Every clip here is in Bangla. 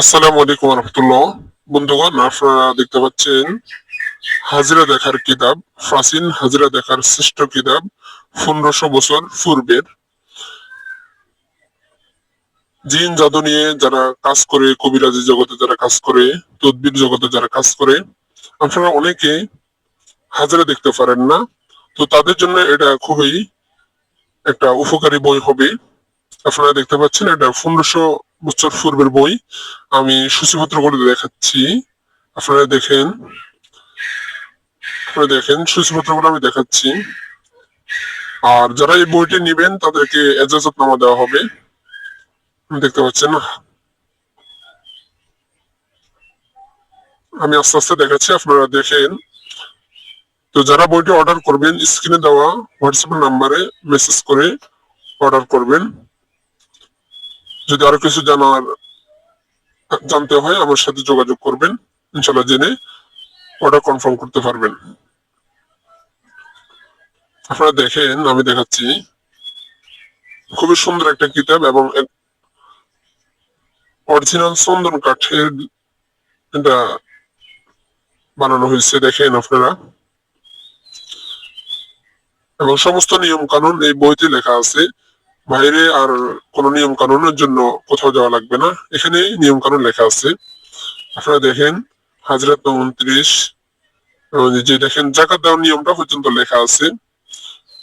আসসালামু আলাইকুম রহমতুল্লাহ বন্ধুগণ, আপনারা দেখতে পাচ্ছেন হাজিরা দেখার কিতাব, প্রাচীন হাজিরা দেখার শ্রেষ্ঠ কিতাব, পনেরোশো বছর পূর্বের। জিন, জাদু নিয়ে যারা কাজ করে, কবিরাজি জগতে যারা কাজ করে, তদ্বির জগতে যারা কাজ করে, আপনারা অনেকে হাজিরা দেখতে পারেন না। তো তাদের জন্য এটা খুবই একটা উপকারী বই হবে। আপনারা দেখতে পাচ্ছেন এটা পনেরোশো বছর পূর্বের বই। আমি সূচিপত্র করে দেখাচ্ছি। আপনারা দেখেন। আপনারা দেখেন সূচিপত্র করে আমি দেখাচ্ছি। আর যারা এই বইটি নিবেন, তাদেরকে এজাজত নামা দেওয়া হবে। দেখতে পাচ্ছেন। আমি আস্তে আস্তে দেখাচ্ছি, আপনারা দেখেন। তো যারা বইটি অর্ডার করবেন স্ক্রিনে দেওয়া হোয়াটসঅ্যাপ নাম্বারে মেসেজ করে অর্ডার করবেন। যদি আরও কিছু জানার, জানতে হয়, আমার সাথে যোগাযোগ করবেন। ইনশাল্লাহ জেনে অর্ডার কনফার্ম করতে পারবেন। আপনারা দেখেন, আমি দেখাচ্ছি। খুবই সুন্দর একটা কিতাব এবং অরিজিনাল চন্দন কাঠের এটা বানানো হয়েছে, দেখেন আপনারা। এবং সমস্ত নিয়ম কানুন এই বইতে লেখা আছে। বাইরে আর কোন নিয়ম কানুনের জন্য কোথাও যাওয়া লাগবে না। এখানে নিয়ম কানুন লেখা আছে। আপনারা দেখেন, হাজরাত উনত্রিশ যে দেখেন জাকাত দেওয়ার নিয়মটা পর্যন্ত লেখা আছে।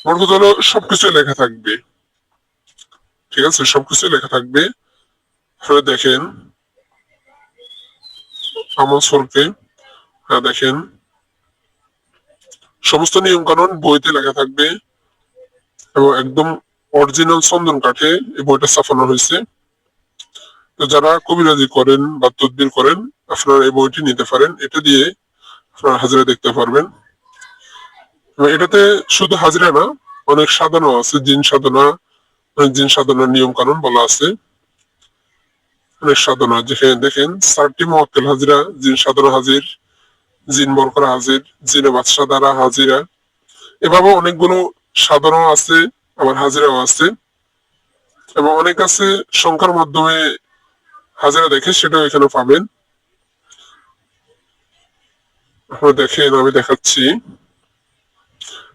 কথা হলো সবকিছু লেখা থাকবে। ঠিক আছে সবকিছু লেখা থাকবে। আপনারা দেখেন, আমল সরকে হ্যাঁ দেখেন। সমস্ত নিয়ম কানুন বইতে লেখা থাকবে এবং একদম অরিজিনাল চন্দন কাঠে এই বইটা ছাপানো হয়েছে। তো যারা কবিরাজি করেন বা তদবির করেন, আপনারা এই বইটি নিতে পারেন। এটা দিয়ে আপনারা হাজিরা দেখতে পারবেন। এটাতে শুধু হাজিরা না, অনেক সাধনা আছে, জিন সাধনা, অনেক জিন সাধনার নিয়ম কানুন বলা আছে। অনেক সাধনা যেখানে দেখেন চারটি মক্কেল হাজিরা, জিন সাধনা হাজির, জিন বরকরা হাজির, জিনে বাদশাহ দ্বারা হাজিরা। এভাবে অনেকগুলো সাধনা আছে। আবার হাজিরাও আছে এবং অনেক আছে সংখ্যার মাধ্যমে হাজিরা দেখে সেটাও এখানে পাবেন। দেখেন, আমি দেখাচ্ছি।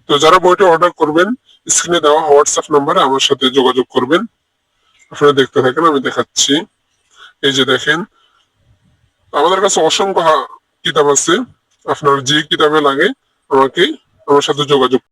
তো যারা বইটা অর্ডার করবেন স্ক্রিনে দেওয়া হোয়াটসঅ্যাপ নাম্বারে আমার সাথে যোগাযোগ করবেন। আপনারা দেখতে থাকেন, আমি দেখাচ্ছি। এই যে দেখেন, আমাদের কাছে অসংখ্য কিতাব আছে। আপনার যে কিতাবে লাগে, আমাকে, আমার সাথে যোগাযোগ